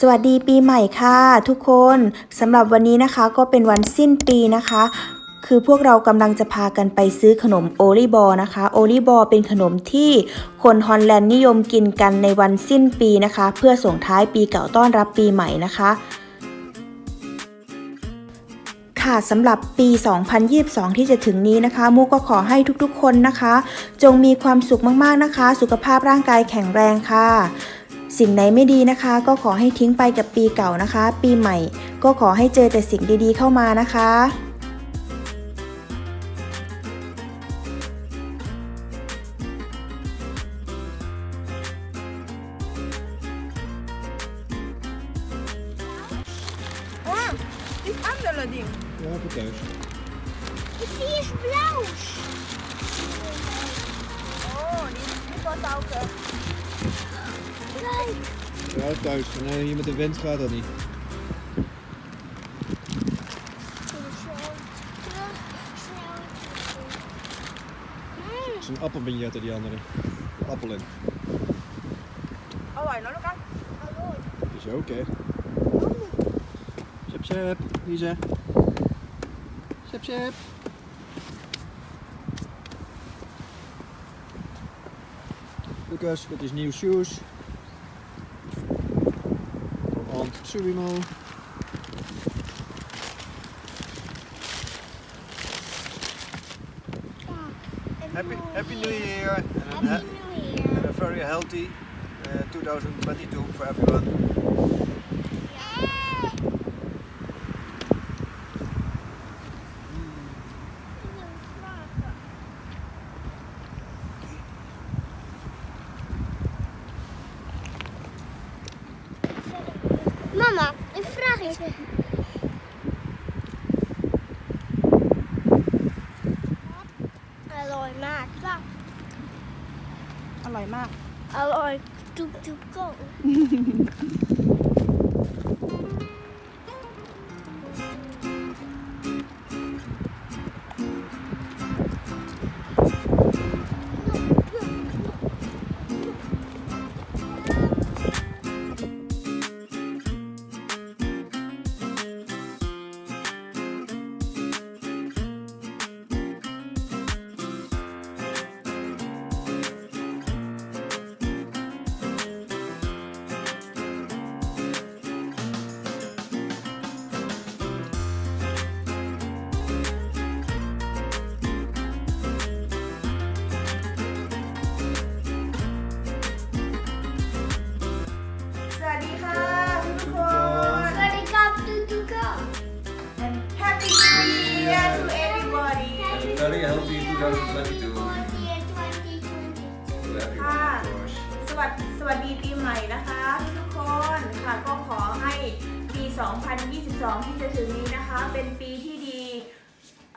สวัสดีปีใหม่ค่ะทุกคนสำหรับวันนี้นะคะก็เป็นวันสิ้นปีนะคะ คือพวกเรากำลังจะพากันไปซื้อขนมโอลิบอนะคะโอลิบอเป็นขนมที่คนฮอลแลนด์นิยมกินกันในวันสิ้นปีนะคะ เพื่อส่งท้ายปีเก่าต้อนรับปีใหม่นะคะค่ะสำหรับปี 2022 ที่จะถึงนี้นะคะ มูก็ขอให้ทุกๆ คนนะคะ จงมีความสุขมากๆนะคะ สุขภาพร่างกายแข็งแรงค่ะ สิ่งไหนไม่ดีนะคะ ก็ขอให้ทิ้งไปกับปีเก่านะคะ ปีใหม่ ก็ขอให้เจอแต่สิ่งดีๆเข้ามานะคะ Oh, die andere ding. Ja, vertel Ja, thuis. Nee, hier met de wind gaat dat niet. Het is een appelbignetten die andere. Appel in. Oh, hij aan. Is ook hè. Sep sep. Lisa. Sep sep. Lucas, met his nieuwe shoes. Voor Aunt Surimo. Happy, happy New Year and a, Happy ha- New and a very healthy uh, 2022 for everyone. 무거워. Very healthy 2022 Year 2020. ค่ะสวัสดีสวัสดีปีใหม่นะคะทุกคนค่ะก็ขอให้ปี 2022 ที่จะถึงนี้นะคะ เป็นปีที่ดี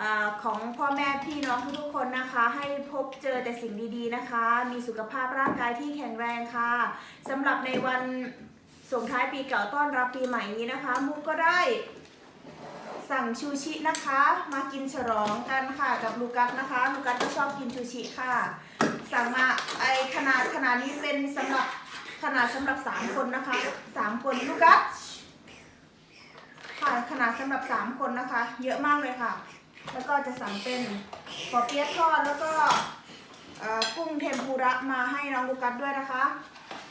อาของพ่อแม่พี่น้องทุกๆคนนะคะ ให้พบเจอแต่สิ่งดีๆนะคะ มีสุขภาพร่างกายที่แข็งแรงค่ะสำหรับในวันส่งท้ายปีเก่าต้อนรับปีใหม่นี้นะคะ มุกก็ได้ สั่งชูชินะคะ มากินฉลองกันค่ะกับลูกัสนะคะลูกัสก็ชอบกินชูชิค่ะ สั่งมาไอขนาดขนาดนี้เป็นสำหรับขนาดสำหรับสามคนนะคะสามคนลูกัสค่ะขนาดสำหรับสามคนนะคะ เยอะมากเลยค่ะ แล้วก็จะสั่งเป็นปอเปี๊ยะทอดแล้วก็กุ้งเทมปุระมาให้น้องลูกัสด้วยนะคะ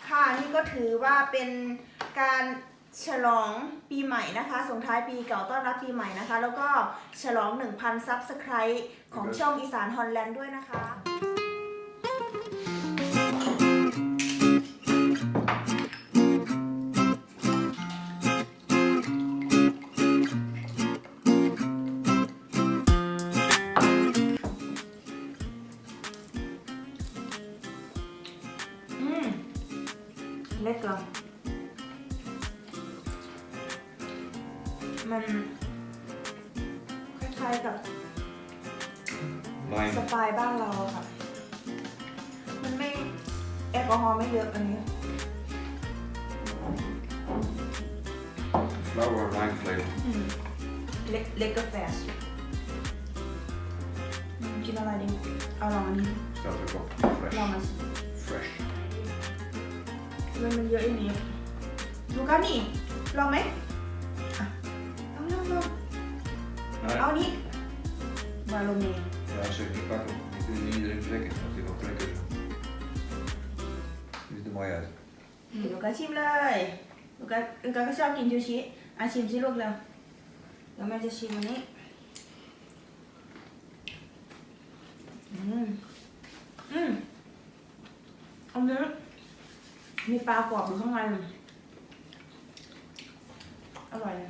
ค่ะนี่ก็ถือว่าเป็นการ ฉลองปีใหม่นะคะส่งท้ายปีเก่าต้อนรับปีใหม่นะคะ แล้วก็ฉลอง 1,000 ซับสไครต์ของช่องอีสานฮอลแลนด์ด้วยนะคะ อืมเล็กเห มันคล้ายๆกับ Lime. สไตล์บ้านเราอะค่ะ มันไม่แอลกอฮอล์ไม่เยอะอันนี้ Flower lime flavor. อืมเล็กเล็กกาแฟอืมกินอะไรดี เอาลองอันนี้ Staat ook op. ลอง Fresh. มาสิ Fresh. มันมันเยอะอย่างนี้ดูกันนี่ลองไหม เอานี้บาโลเม Ja, als ik niet pakken, dan kun je niet iedereen trekken. Dat is wel trekken. Ziet er mooi uit. อืมดูกันชิมเลยดูกันดูกันก็ชอบกินซูชิอะชิมสิลูกแล้วเดี๋ยวแม่จะชิมอันนี้อืมอืมอันนี้มีปลากรอบอยู่ข้างในอร่อยเลย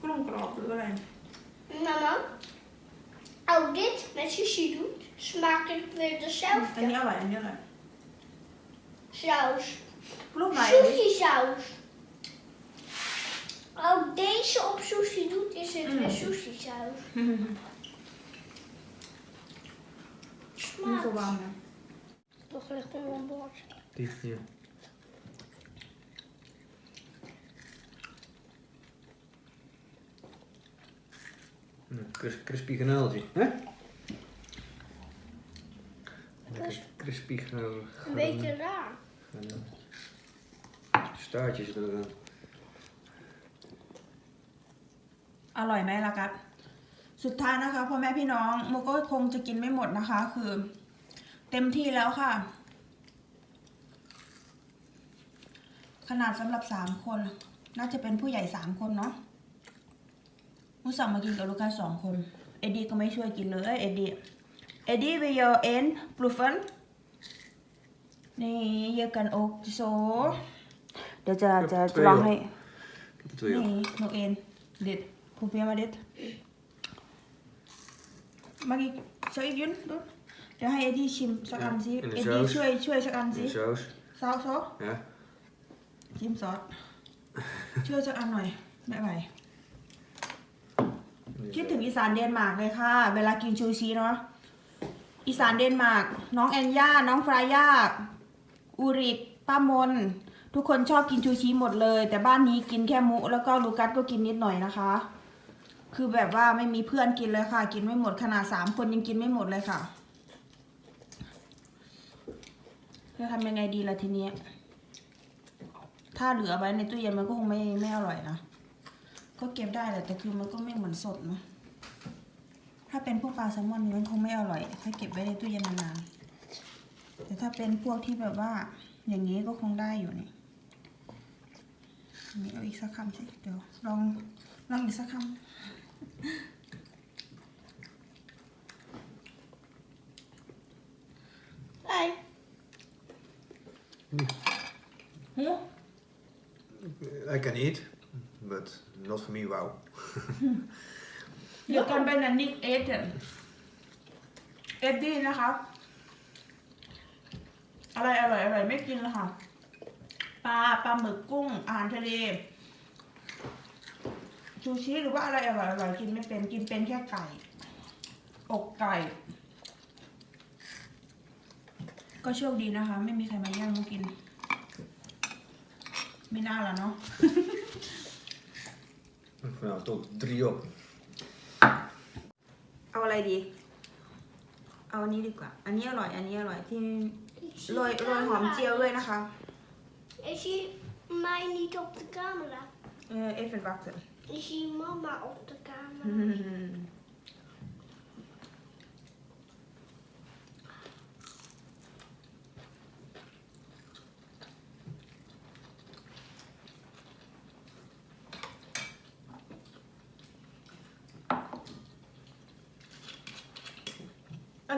กุ้งกรอบหรืออะไร Mama, als dit met sushi doet, smaakt het weer อัน dezelfde นี้อร่อยอันนี้อร่อย saus. ลูกไหน Sushi saus. Als deze op sushi doet, is het weer Mm. sushi saus. นี่ส Smaakt. ว่างนะ Toch ligt er een bord. Dit hier. Crispy garnaaltje, hè? Lekker crispy garnaal. Een beetje raar. Staartjes eraan. อร่อยไหมล่ะครับสุดท้ายนะคะพ่อแม่พี่น้องโมก็คงจะกินไม่หมดนะคะ คือ เต็มที่แล้วค่ะ ขนาดสำหรับสามคน น่าจะเป็นผู้ใหญ่สามคนเนาะ มุสั่งมากินกับลูกค้าสองคน เอ็ดดี้ก็ไม่ช่วยกินเลย เอ็ดดี้ เอ็ดดี้วิโยเอ็นปลูฟันนี่เยอะกันอกโซ เดี๋ยวจะจะจะลองให้ Ik heb er twee op. Nee, nog één. Dit. Probeer maar dit. Mag ik, zou ik doen? doen? Dan ga je die chim, zak Ja, aan zie. in de Eh, die saus. ช่วยช่วยสักอันสิซอสซอส Ja. จิ้มซอสช่วยสักอันหน่อยไม่ไหว คิดถึงอีสานเดนมาร์กเลยค่ะ เวลากินชูชีเนาะอีสานเดนมาร์กน้องแอนย่าน้องฟรายาอูริกป้ามน ทุกคนชอบกินชูชีหมดเลย แต่บ้านนี้กินแค่มุ แล้วก็ลูกัสก็กินนิดหน่อยนะคะ คือแบบว่าไม่มีเพื่อนกินเลยค่ะ กินไม่หมดขนาดสามคนยังกินไม่หมดเลยค่ะจะทำยังไงดีล่ะทีนี้ ถ้าเหลือไว้ในตู้เย็นมันก็คงไม่ไม่อร่อยนะ ก็เก็บได้แหละแต่คือมันก็ไม่เหมือนสดเนาะถ้าเป็นพวกปลาแซลมอนนี่มันคงไม่อร่อย ถ้าเก็บไว้ในตู้เย็นนานๆแต่ถ้าเป็นพวกที่แบบว่า อย่างนี้ก็คงได้อยู่นี่อันนี้เอาอีกสักคำสิเดี๋ยวลองลองอีกสักค Hey, ำหู I can eat, but not for me, wow. เดี๋ยวกันเป็นอันนิกเอสเนี่ยเอ็ดีนะคะ อะไรอร่อยอร่อยไม่กินแล้วค่ะ ปลาปลาหมึกกุ้งอาหารทะเลชูชีหรือว่าอะไรอร่อยอร่อยกินไม่เป็นกินเป็นแค่ไก่ อกไก่ ก็โชคดีนะคะ ไม่มีใครมาแย่งมากิน ไม่น่าละเนาะ Vanavond tot drie op. เอาอะไรดี เอาอันนี้ดีกว่า อันนี้อร่อย อันนี้อร่อยที่ ik zie โรย de โรยหอม camera เจียวด้วยนะคะ Ik zie mij niet op de camera. เออเอฟเฟนบักเตอร์ Ik zie mama op de camera.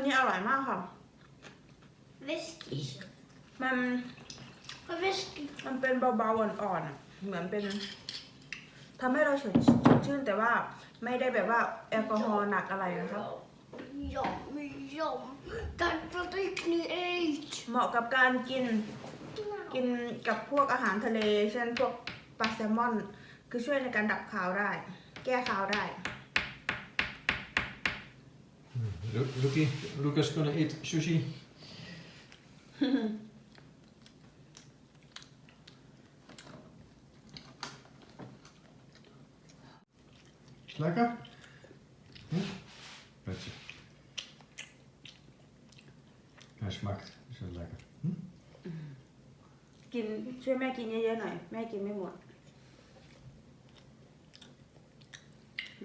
นนี้อร่อยมากค่ะ Whisky. มัน Whisky. มันเป็นเบาๆอ่อนๆอะเหมือนเป็นทำให้เราสดชื่นแต่ว่าไม่ได้แบบว่าแอลกอฮอล์หนักอะไรนะครับ Jam, jam. Dat wat ik nu eet. เหมาะกับการกินกินกับพวกอาหารทะเล เช่นพวกปลาแซลมอน คือช่วยในการดับคาวได้ แก้คาวได้ Lucky, Lucas gonna eat sushi. Is het lekker? Hm? Petje. Hij smaakt. Is het lekker? Hm? กินช่วยแม่กินเยอะๆหน่อย แม่กินไม่หมด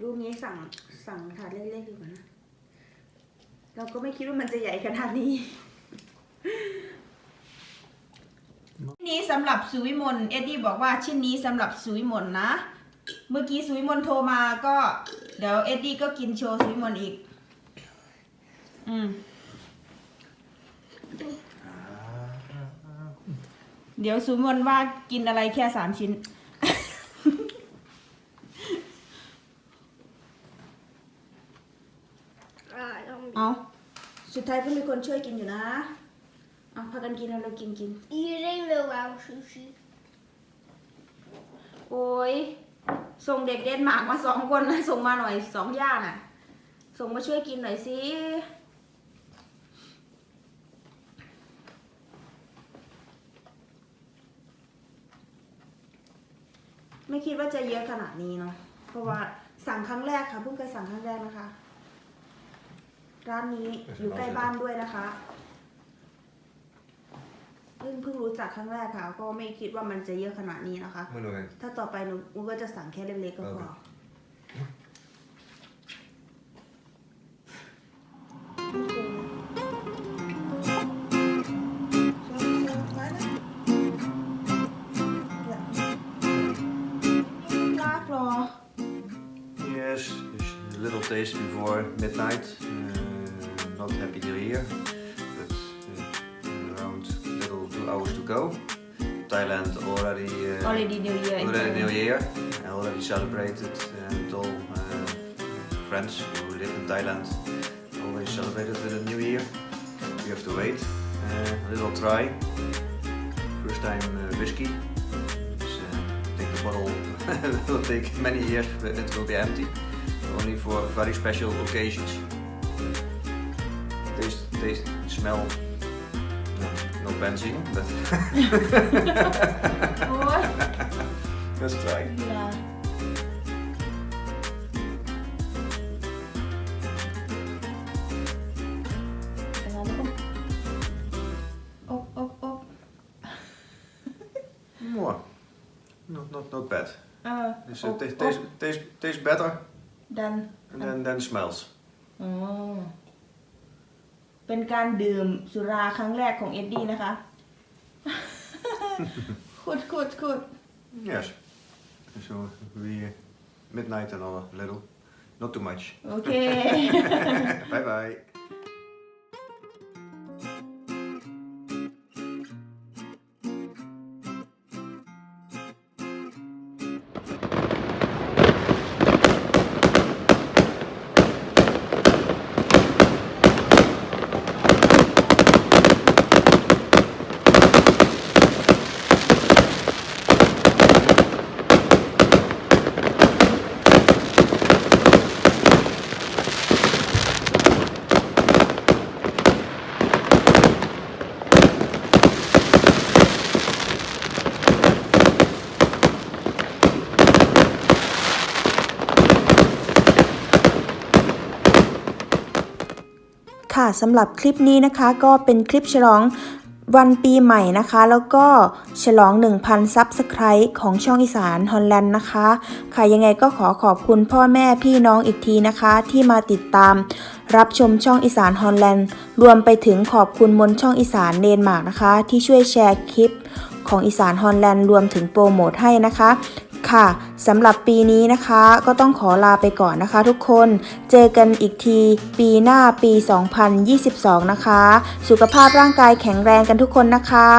รูปนี้สั่งสั่งถาดเล็กๆดีกว่านะ เราก็ไม่คิดว่ามันจะใหญ่ขนาดนี้นี้สำหรับสุวิมลเอ็ดดี้บอกว่าชิ้นนี้สำหรับสุวิมลนะ เมื่อกี้สุวิมลโทรมาก็ เดี๋ยวเอ็ดดี้ก็กินโชว์สุวิมลอีก อืม เดี๋ยวสุวิมลว่ากินอะไรแค่สามชิ้น เอาสุดท้ายก็มีคนช่วยกินอยู่นะ เอาพากันกินแล้วเรากินกิน Iedereen wil wel sushi. โอ้ย ส่งเด็กเดนมาร์กมาสองคนนะส่งมาหน่อยสองย่าน่ะ ส่งมาช่วยกินหน่อยสิไม่คิดว่าจะเยอะขนาดนี้เนาะ เพราะว่าสั่งครั้งแรกค่ะเพิ่งเคยสั่งครั้งแรกนะคะ ร้านนี้อยู่ใกล้บ้านด้วยนะคะเพิ่งเพิ่งรู้จักครั้งแรกค่ะ ก็ไม่คิดว่ามันจะเยอะขนาดนี้นะคะ Moet nog een. ถ้าต่อไปหนูหนูก็จะสั่งแค่เล็กๆก็พอ Klaar, Floor. Yes, just a little taste before midnight. Not happy new year, but uh, around little two hours to go. Thailand already. Uh, Already New Year. Already New. Year. I already celebrated and all uh, friends who live in Thailand already celebrated with a New Year. We have to wait. Uh, a little try. First time uh, whiskey. Dus, uh, I think the bottle will take many years, but it will be empty. Only for very special occasions. Taste, taste, smell. No, no benzene, but โอ้ย let's try. เวลาเวลาแล้วก็อบอบอบ More. Not, not, not bad. เออ It's, อ uh, บ taste, อบ taste, taste, taste better ดัน than, than smells. อ๋อ เป็นการดื่มสุราครั้งแรกของเอ็ดดี้นะคะขุดขุดขุด Yes. So we midnight and all a little. Not too much. โอเค bye bye. สำหรับคลิปนี้นะคะ ก็เป็นคลิปฉลองวันปีใหม่นะคะ แล้วก็ฉลอง 1,000 ซับสไครต์ของช่องอีสานฮอลแลนด์นะคะ ค่ะยังไงก็ขอขอบคุณพ่อแม่พี่น้องอีกทีนะคะ ที่มาติดตาม รับชมช่องอีสานฮอลแลนด์ รวมไปถึงขอบคุณมนช่องอีสานเดนมาร์กนะคะ ที่ช่วยแชร์คลิปของอีสานฮอลแลนด์รวมถึงโปรโมทให้นะคะ ค่ะสำหรับปีนี้นะคะก็ต้องขอลาไปก่อนนะคะทุกคน เจอกันอีกที ปีหน้าปี 2022 นะคะ สุขภาพร่างกายแข็งแรงกันทุกคนนะคะ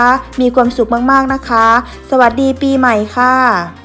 มีความสุขมากๆนะคะ สวัสดีปีใหม่ค่ะ